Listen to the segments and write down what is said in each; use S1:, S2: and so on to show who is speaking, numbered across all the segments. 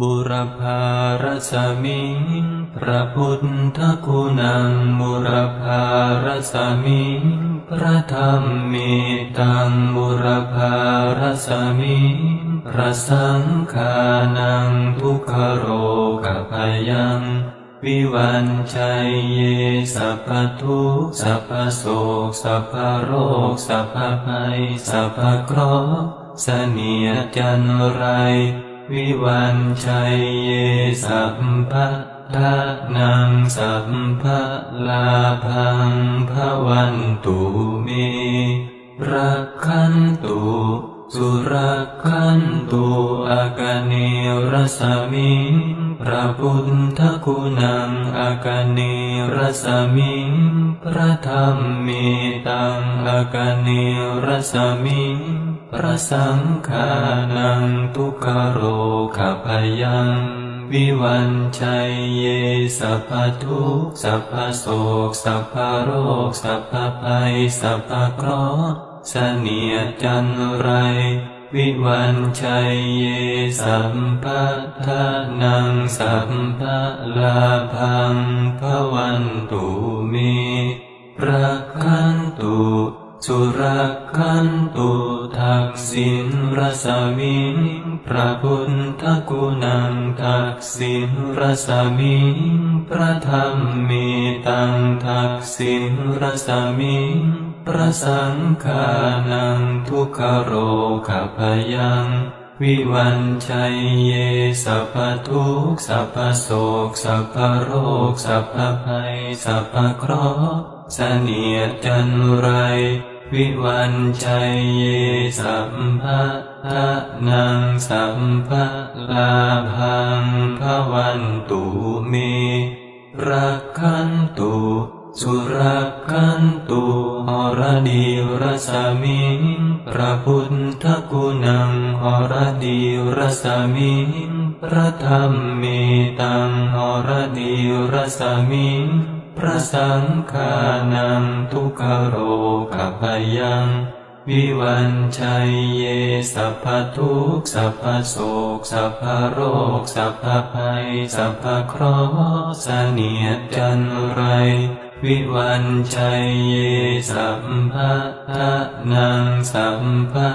S1: บุรพารสมิง พระพุทธคุณังบุรพารสมิง พระธรรมมีตังบุรพารสมิง พระสังฆานังทุกขโรกพยัง วิวันชัยเยสัพพทุกสัพพโศกสัพพโรคสัพพภัยสัพพเคราะห์เสนียจันไร วิวันชัยเยสัพพะทานังสัพพะลาพังภวันตุเมรักขันตุสุรักขันตุอากาเนร สมิงพระพุทธคุณังอากาเนรสมิงพระธรรมมีตังอากาเนรสมิงพระสังฆานังทุกขโรขพยังวิวันชัยเยสัพพทุกสัพพโศกสัพพโรคสัพพภัยสัพพเคราะห์เสนียจันไร วิวันชัยเยสัมปะทานังสัมปะลาภังภวันตุเมรักขันตุ สุรักขันตุทักษิณรสมิงพระพุทธกุณังทักษิณรสมิงพระธรรมมีตังทักษิณรสมิงพระสังฆานังทุกขโรขพยังวิวันชัยเยสัพพทุกสัพพโศกสัพพโรคสัพพภัยสัพพเคราะห์เสนียจันไร วิวันชัยเยสัมภะทะนังสัมภะลาพังภวันตุเมรักขันตุสุรักขันตุหรดีรสมิงพระพุทธกุณังหรดีรสมิงพระธรรมมีตังหรดีรสมิง พระสังฆานังทุกขโรขพยังวิวันชัยเยสัพพทุกสัพพโศกสัพพโรคสัพพภัยสัพพเคราะห์เสนียดจันไร วิวันชัยเยสัมภะทะนังสัมภะ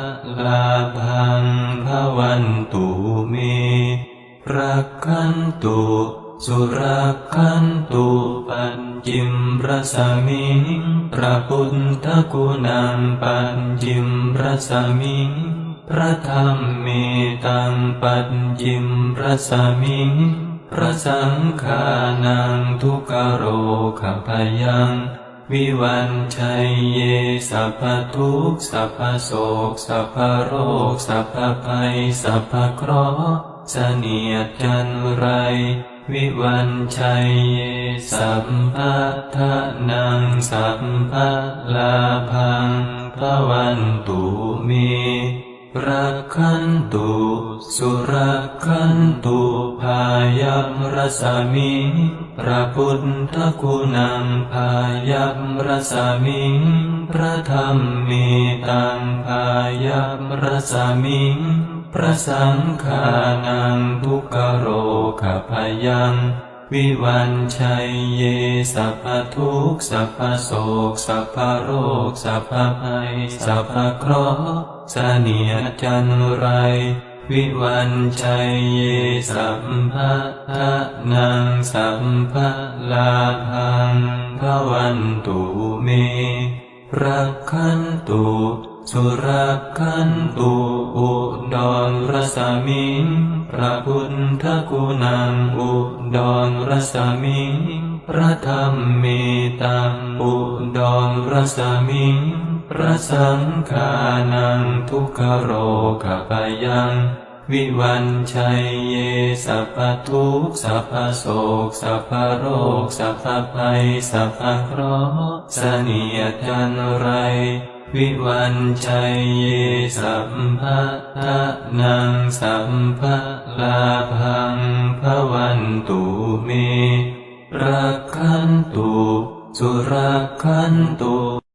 S1: ลาพังภวันตุเมรักขันตุ สุรักขันตุปัญจิมรสมิงพระพุทธคุณังปัญจิมรสมิงพระธรรมมีตังปัญจิมรสมิงพระสังฆานังทุกขโรขพยังวิวันชัยเยสัพพทุกสัพพโศกสัพพโรคสัพพภัยสัพพเคราะห์เสนียดจันไร วิวันชัยเยสัมภะทะนังสัมภะลาพังภวันตุเมรักขันตุสุรักขันตุพายัมรสมิงพระพุทธคุณังพายัมรสมิงพระธรรมมีตังพายัมรสมิง ระสังฆานังทุกโรขพยังวิวันชัยเยสัพพทุกสัพพโศกสัพพโรคสัพพภัยสัพพเคราะห์เสนียจันไร วิวันชัยเยสัมภะทะนังสัมภะลาพังภวันตุเมรักขันตุ สุรักขันตุอุดรรสมิงพระพุทธคุณังอุดรรสมิงพระธรรมมีตังอุดรรสมิงพระสังฆานังทุกขโรขพยังวิวันชัยเยสัพพทุกสัพพโศกสัพพโรคสัพพภัยสัพพเคราะห์เสนียจันไร วิวันชัยเยสัมภะทะนังสัมภะลาภังภวันตุเมรักขันตุสุรักขันตุ